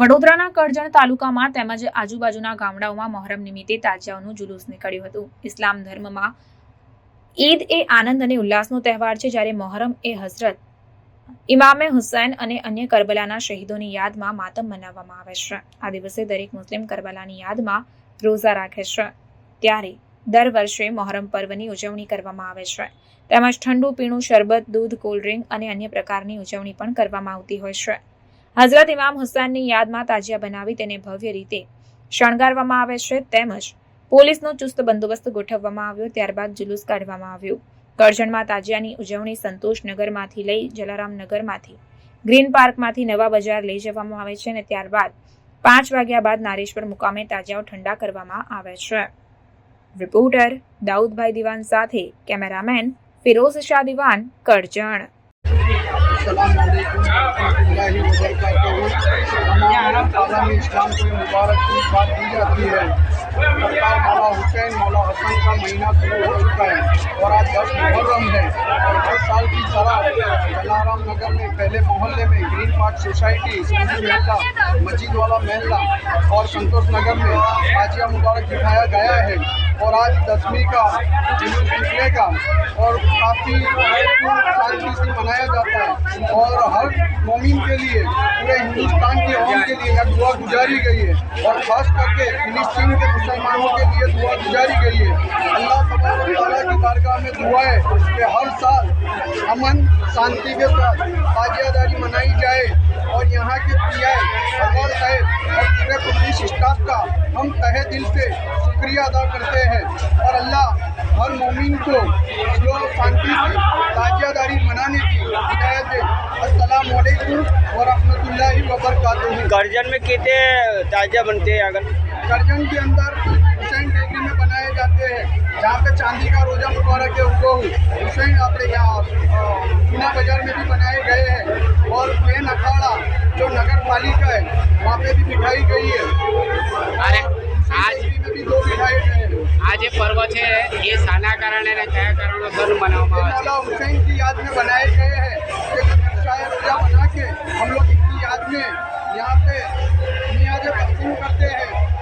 વડોદરાના કરજણ તાલુકામાં તેમજ આજુબાજુના ગામડાઓમાં મહોરમ નિમિત્તે તાજિયાઓનું જુલુસ નીકળ્યું હતું. ઇસ્લામ ધર્મમાં ઈદ એ આનંદ અને ઉલ્લાસનો તહેવાર છે જ્યારે મહોરમ એ હઝરત ઇમામે હુસૈન અને અન્ય કરબલાના શહીદોની યાદમાં માતમ મનાવવામાં આવે છે. આ દિવસે દરેક મુસ્લિમ કરબલાની યાદમાં રોઝા રાખે છે. ત્યારે દર વર્ષે મહોરમ પર્વની ઉજવણી કરવામાં આવે છે. તેમજ ઠંડુ પીણું, શરબત, દૂધ, કોલ્ડ્રિંક અને અન્ય પ્રકારની ઉજવણી પણ કરવામાં આવતી હોય છે. હઝરત ઇમામ હુસૈનની યાદમાં તાજિયા બનાવી તેને ભવ્ય રીતે શણગારવામાં આવે છે તેમજ પોલીસનો ચુસ્ત બંદોબસ્ત ગોઠવવામાં આવ્યો, ત્યારબાદ જુલુસ કાઢવામાં આવ્યું. કરજણમાં તાજિયાની ઉજવણી સંતોષનગરમાંથી લઈ જલારામ નગરમાંથી, ગ્રીન પાર્કમાંથી નવા બજાર લઈ જવામાં આવે છે અને ત્યારબાદ પાંચ વાગ્યા બાદ નારેશ્વર મુકામે તાજિયાઓ ઠંડા કરવામાં આવે છે. રિપોર્ટર દાઉદભાઈ દિવાન સાથે કેમેરામેન ફિરોઝ શાહ દિવાન, કરજણ. मुबारक की बात दी जाती है मौला हुसैन मौला हसन का महीना शुरू हो चुका है और आज दस मुहर्रम है हर साल की तरह जलाराम नगर में पहले मोहल्ले में ग्रीन पार्क सोसाइटी महल्ला मस्जिद वाला महल्ला और संतोष नगर में ताजिया मुबारक दिखाया गया है और आज दसवीं का जुलूस निकलेगा और काफ़ी शांति से मनाया जाता है और हर मोमिन के लिए, पूरे हिंदुस्तान की आवाम के लिए गुजारी गई है। और ख़ास करके फिलिस्तीन के मुसलमानों के लिए दुआ गुजारी गई है। अल्लाह तबारक ताला की बारगाह में दुआ है कि हर साल अमन, शांति के साथ ताजियादारी मनाई जाए। और यहाँ के पी आई साहब और पूरे पुलिस स्टाफ का हम तहे दिल से शुक्रिया अदा करते हैं। और अल्लाह हर मोमिन को शांति से ताजियादारी मनाने की हिदायत दे। अस्सलाम वालेकुम व रहमतुल्लाहि व बरकातहू गर्जन में कितने ताजिया बनते हैं अगर करजन के अंदर हुसैन टेकरी में बनाए जाते हैं जहाँ पे चांदी का रोजा मुबारक है उनको हुसैन अपने यहाँ अ, पूना बाजार में भी बनाए गए हैं और मेन अखाड़ा जो नगर पालिका है वहाँ पे भी बिठाई गई है અરે આજ टेकरी में भी दो बिठाए गए हैं આ જે પર્વ છે એ શાના કારણે અને કયા કારણોસર મનાવવામાં આવે मौला हुसैन की याद में बनाए गए हैं कि शायर रोजा बना के हम लोग इनकी याद में यहाँ पे नियाज तकसीम करते हैं।